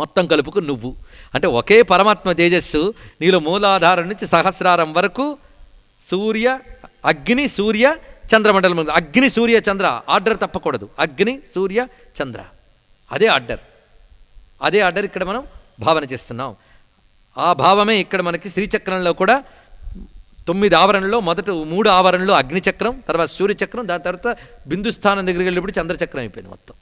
మొత్తం కలుపుకు నువ్వు. అంటే ఒకే పరమాత్మ తేజస్సు నీలో మూలాధారం నుంచి సహస్రారం వరకు సూర్య అగ్ని సూర్య చంద్రమండలం అగ్ని సూర్య చంద్ర ఆర్డర్ తప్పకూడదు. అగ్ని సూర్య చంద్ర. అదే ఆర్డర్. అదే ఆర్డర్ ఇక్కడ మనం భావన చేస్తున్నాం. ఆ భావమే ఇక్కడ మనకి శ్రీచక్రంలో కూడా తొమ్మిది ఆవరణలో మొదట మూడు ఆవరణలో అగ్నిచక్రం తర్వాత సూర్యచక్రం దాని తర్వాత బిందుస్థానం దగ్గరికి వెళ్ళినప్పుడు చంద్రచక్రం అయిపోయింది మొత్తం.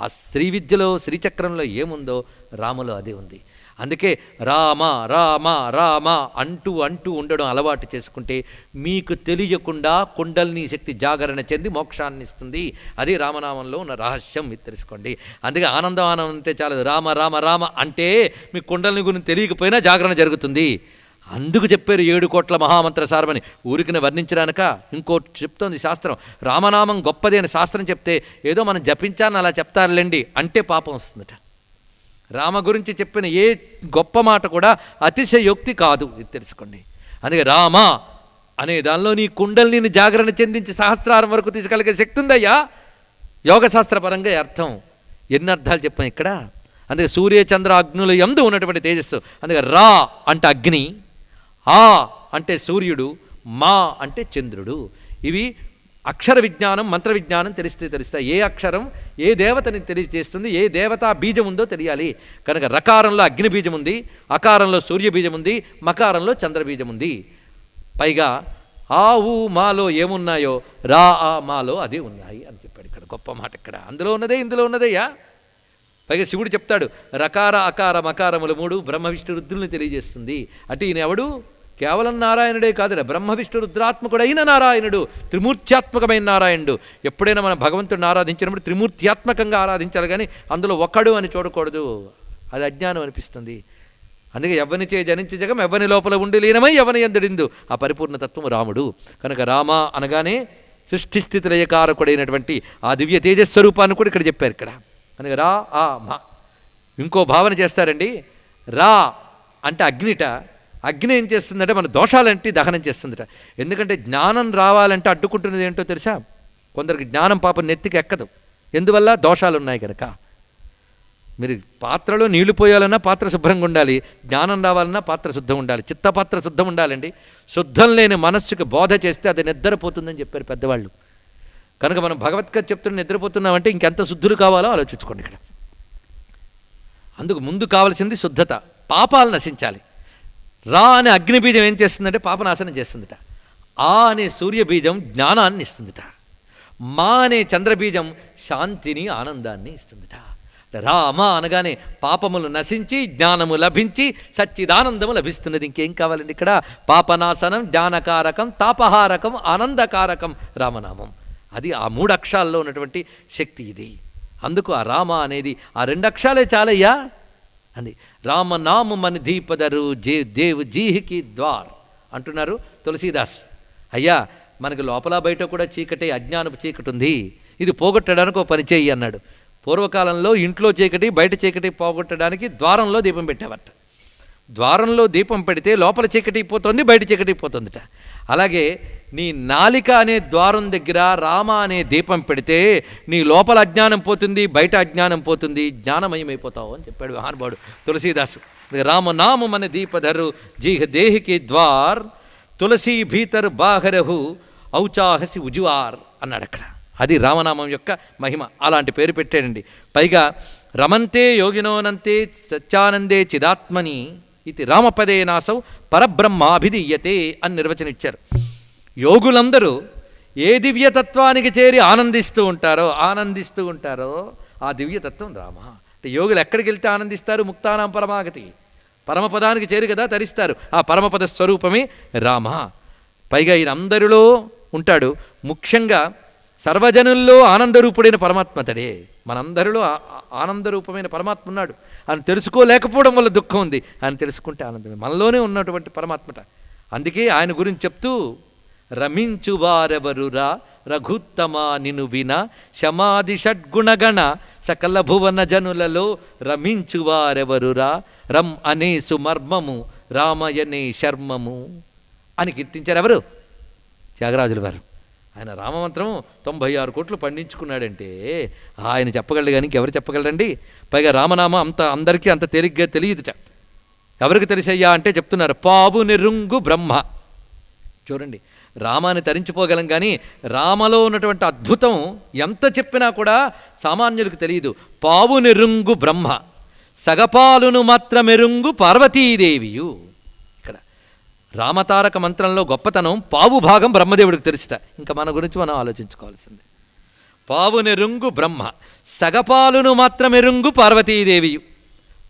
ఆ స్త్రీ విద్యలో శ్రీచక్రంలో ఏముందో రామలో అదే ఉంది. అందుకే రామ రామ రామ అంటూ అంటూ ఉండడం అలవాటు చేసుకుంటే మీకు తెలియకుండా కుండల్ని శక్తి జాగరణ చెంది మోక్షాన్ని ఇస్తుంది. అది రామనామంలో ఉన్న రహస్యం మీరు తెలుసుకోండి అందుకే ఆనందం ఆనందం అంటే చాలు రామ రామ రామ అంటే మీ కుండల్ని గురించి తెలియకపోయినా జాగరణ జరుగుతుంది. అందుకు చెప్పారు ఏడు కోట్ల మహామంత్ర సారమని. ఊరికిన వర్ణించడానిక ఇంకోటి చెప్తోంది శాస్త్రం. రామనామం గొప్పది అని శాస్త్రం చెప్తే ఏదో మనం జపించాలని అలా చెప్తారులేండి అంటే పాపం వస్తుందట. రామ గురించి చెప్పిన ఏ గొప్ప మాట కూడా అతిశయోక్తి కాదు ఇది తెలుసుకోండి. అందుకే రామ అనే దానిలో నీ కుండల్ని జాగరణ చెందించి సహస్రారం వరకు తీసుకెళ్ళగే శక్తి ఉందయ్యా? యోగశాస్త్రపరంగా అర్థం. ఎన్ని అర్థాలు చెప్పాం ఇక్కడ? అందుకే సూర్య చంద్ర అగ్నుల ఎందు ఉన్నటువంటి తేజస్సు. అందుకే రా అంటే అగ్ని. ఆ అంటే సూర్యుడు మా అంటే చంద్రుడు. ఇవి అక్షర విజ్ఞానం మంత్ర విజ్ఞానం తెలిస్తే తెలుస్తాయి. ఏ అక్షరం ఏ దేవతని తెలియజేస్తుంది ఏ దేవతా బీజం ఉందో తెలియాలి. కనుక రకారంలో అగ్ని బీజం ఉంది అకారంలో సూర్య బీజం ఉంది మకారంలో చంద్రబీజం ఉంది పైగా ఆ ఊ మాలో ఏమున్నాయో రా ఆ మాలో అదే ఉన్నాయి అని చెప్పాడు ఇక్కడ గొప్ప మాట ఇక్కడ. అందులో ఉన్నదే ఇందులో ఉన్నదేయా? పైగా శివుడు చెప్తాడు రకార అకార మకారములు మూడు బ్రహ్మ విష్ణు రుద్రుల్ని తెలియజేస్తుంది. అటు ఈయన ఎవడు? కేవలం నారాయణుడే కాదురా బ్రహ్మ విష్ణు రుద్రాత్మకుడైన నారాయణుడు త్రిమూర్త్యాత్మకమైన నారాయణుడు. ఎప్పుడైనా మనం భగవంతుడిని ఆరాధించినప్పుడు త్రిమూర్త్యాత్మకంగా ఆరాధించాలి కానీ అందులో ఒకడు అని చూడకూడదు. అది అజ్ఞానం అనిపిస్తుంది. అందుకే ఎవరిని చే జనించి జగం ఎవ్వని లోపల ఉండి లీనమై ఎవని ఎందడిందు? ఆ పరిపూర్ణ తత్వము రాముడు. కనుక రామ అనగానే సృష్టి స్థితి లయకారకుడైనటువంటి ఆ దివ్య తేజస్వరూపాన్ని కూడా ఇక్కడ చెప్పారు ఇక్కడ. కనుక రా ఆ మా. ఇంకో భావన చేస్తారండి. రా అంటే అగ్నిట. అగ్ని ఏం చేస్తుందంటే మన దోషాలంటే? దహనం చేస్తుందట. ఎందుకంటే జ్ఞానం రావాలంటే అడ్డుకుంటున్నది ఏంటో తెలుసా? కొందరికి జ్ఞానం పాపం నెత్తికి ఎక్కదు. ఎందువల్ల? దోషాలు ఉన్నాయి కనుక మీరు పాత్రలో నీళ్ళు పోయాలన్నా పాత్ర శుభ్రంగా ఉండాలి. జ్ఞానం రావాలన్నా పాత్ర శుద్ధం ఉండాలి. చిత్తపాత్ర శుద్ధం ఉండాలండి. శుద్ధం లేని మనస్సుకి బోధ చేస్తే అది నిద్రపోతుందని చెప్పారు పెద్దవాళ్ళు. కనుక మనం భగవద్గీత చెప్తున్న నిద్రపోతున్నామంటే ఇంకెంత శుద్ధులు కావాలో ఆలోచించుకోండి ఇక్కడ. అందుకు ముందు కావాల్సింది శుద్ధత. పాపాలు నశించాలి. రా అనే అగ్నిబీజం ఏం చేస్తుందంటే పాపనాశనం చేస్తుందిట. ఆ అనే సూర్యబీజం జ్ఞానాన్ని ఇస్తుందిట. మా అనే చంద్రబీజం శాంతిని ఆనందాన్ని ఇస్తుందిట. రామ అనగానే పాపములు నశించి జ్ఞానము లభించి సచ్చిదానందము లభిస్తున్నది. ఇంకేం కావాలండి ఇక్కడ? పాపనాశనం జ్ఞానకారకం తాపహారకం ఆనందకారకం రామనామం. అది ఆ మూడు అక్షరాల్లో ఉన్నటువంటి శక్తి ఇది. అందుకు ఆ రామ అనేది ఆ రెండు అక్షరాలే చాలయ్యా? అంది రామనామ మన దీపదరు జే దేవ్ జీహికి ద్వార్ అంటున్నారు తులసీదాస్. అయ్యా మనకి లోపల బయట కూడా చీకటి అజ్ఞానపు చీకటి ఉంది. ఇది పోగొట్టడానికి ఒక పని చేయి అన్నాడు. పూర్వకాలంలో ఇంట్లో చీకటి బయట చీకటి పోగొట్టడానికి ద్వారంలో దీపం పెట్టేవట. ద్వారంలో దీపం పెడితే లోపల చీకటిపోతుంది బయట చీకటిపోతుందిట అలాగే నీ నాలిక అనే ద్వారం దగ్గర రామ అనే దీపం పెడితే నీ లోపల అజ్ఞానం పోతుంది బయట అజ్ఞానం పోతుంది జ్ఞానమయమైపోతావు అని చెప్పాడు మహానుభావుడు తులసీదాసు. రామనామం అనే దీపధరు జీహ దేహికి ద్వార్ తులసీ భీతర్ బాహరహు ఔచాహసి ఉజువార్ అన్నాడు అక్కడ. అది రామనామం యొక్క మహిమ. అలాంటి పేరు పెట్టాడండి. పైగా రమంతే యోగినోనంతే సత్యానందే చిదాత్మని ఇది రామపదే నాసౌ పరబ్రహ్మాభిధీయతే అని నిర్వచనిచ్చారు. యోగులందరూ ఏ దివ్యతత్వానికి చేరి ఆనందిస్తూ ఉంటారో ఆనందిస్తూ ఉంటారో ఆ దివ్యతత్వం రామ. అంటే యోగులు ఎక్కడికి వెళ్తే ఆనందిస్తారు? ముక్తానాం పరమాగతి. పరమపదానికి చేరి కదా తరిస్తారు. ఆ పరమపద స్వరూపమే రామ. పైగా ఈయన అందరిలో ఉంటాడు. ముఖ్యంగా సర్వజనుల్లో ఆనందరూపుడైన పరమాత్మతడే. మనందరిలో ఆనందరూపమైన పరమాత్మ ఉన్నాడు. ఆయన తెలుసుకోలేకపోవడం వల్ల దుఃఖం ఉంది. ఆయన తెలుసుకుంటే ఆనందమే. మనలోనే ఉన్నటువంటి పరమాత్మట. అందుకే ఆయన గురించి చెప్తూ రమించువారెవరురా రఘుత్తమా నిను విన. శమాది షడ్గుణగణ. సకల భువన జనులలో రమించువారెవరురా రం? అనే సుమర్మము రామయనే శర్మము అని కీర్తించారు ఎవరు? త్యాగరాజుల వారు ఆయన రామమంత్రం తొంభై ఆరు కోట్లు పండించుకున్నాడంటే ఆయన చెప్పగలడు కానీ ఇంకెవరు చెప్పగలరండి? పైగా రామనామ అంత అందరికీ అంత తేలిగ్గా తెలియదుట. ఎవరికి తెలిసయ్యా అంటే చెప్తున్నారు. పాబు నిరుంగు బ్రహ్మ. చూడండి రామాన్ని తరించిపోగలం కానీ రామలో ఉన్నటువంటి అద్భుతం ఎంత చెప్పినా కూడా సామాన్యులకు తెలియదు. పావు నెరుంగు బ్రహ్మ. సగపాలును మాత్రమెరుంగు పార్వతీదేవియు. రామతారక మంత్రంలో గొప్పతనం పావు భాగం బ్రహ్మదేవుడికి తెలుసుట ఇంకా మన గురించి మనం ఆలోచించుకోవాల్సిందే. పావునెరుంగు బ్రహ్మ సగపాలును మాత్రమెరుంగు పార్వతీదేవియు.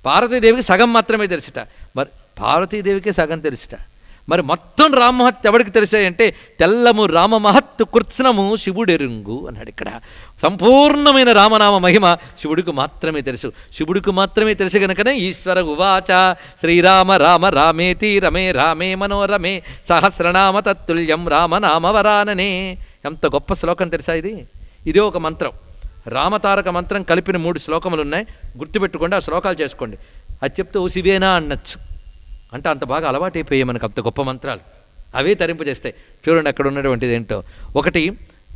పార్వతీదేవికి సగం మాత్రమే తెలుసుట మరి పార్వతీదేవికి సగం తెలుసుట మరి మొత్తం రామమహత్ ఎవరికి తెలిసాయంటే తెల్లము రామమహత్తు కృత్స్నము శివుడెరుంగు అన్నాడు ఇక్కడ. సంపూర్ణమైన రామనామ మహిమ శివుడికి మాత్రమే తెలుసు. శివుడికి మాత్రమే తెలుసు కనుకనే ఈశ్వర ఉవాచ. శ్రీరామ రామ రామేతి రమే రామే మనోరమే సహస్రనామ తత్తుల్యం రామనామ వరాననే. ఎంత గొప్ప శ్లోకం తెలుసా ఇది? ఇదే ఒక మంత్రం. రామతారక మంత్రం కలిపిన మూడు శ్లోకములు ఉన్నాయి గుర్తుపెట్టుకోండి ఆ శ్లోకాలు చేసుకోండి. అది చెప్తే ఓ శివేనా అనొచ్చు అంటే అంత బాగా అలవాటైపోయాయి మనకు అంత గొప్ప మంత్రాలు. అవే తరింపజేస్తాయి. చూడండి అక్కడ ఉన్నటువంటిది ఏంటో ఒకటి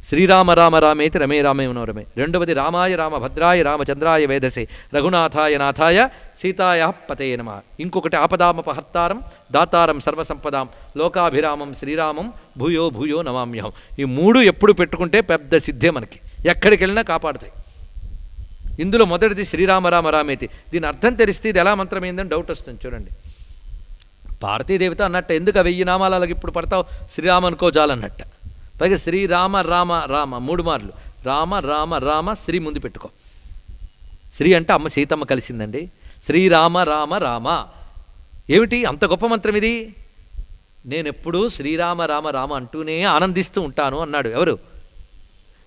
శ్రీరామ రామ రామేతి రమే రామే మనోరమే రెండవది రామాయ రామ భద్రాయ రామచంద్రాయ వేదసే. రఘునాథాయ నాథాయ సీతాయ పతయ నమ. ఇంకొకటి ఆపదామపహత్తారం దాతారం సర్వసంపదాం లోకాభిరామం శ్రీరామం భూయో భూయో నమామ్యహం. ఈ మూడు ఎప్పుడు పెట్టుకుంటే పెద్ద సిద్ధే మనకి. ఎక్కడికి వెళ్ళినా కాపాడుతాయి. ఇందులో మొదటిది శ్రీరామ రామ రామేతి. దీని అర్థం తెలిస్తే ఇది ఎలా మంత్రమైందని డౌట్ వస్తుంది చూడండి. పార్వతీదేవితో అన్నట్ట ఎందుకు వెయ్యి నామాలు అలాగ ఇప్పుడు పడతావు? శ్రీరామ అనుకో చాలన్నట్ట పైగా శ్రీరామ రామ రామ మూడు మార్లు. రామ రామ రామ శ్రీ ముందు పెట్టుకో. శ్రీ అంటే అమ్మ సీతమ్మ కలిసిందండి. శ్రీరామ రామ రామ. ఏమిటి? అంత గొప్ప మంత్రం ఇది? నేనెప్పుడూ శ్రీరామ రామ రామ అంటూనే ఆనందిస్తూ ఉంటాను అన్నాడు. ఎవరు?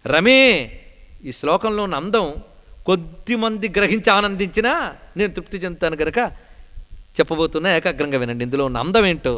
రమే ఈ శ్లోకంలో ఉన్న అందం కొద్దిమంది గ్రహించి ఆనందించినా నేను తృప్తి చెందుతాను కనుక చెప్పబోతున్నా ఏకాగ్రంగా వినండి. ఇందులో ఉన్న అందం ఏంటో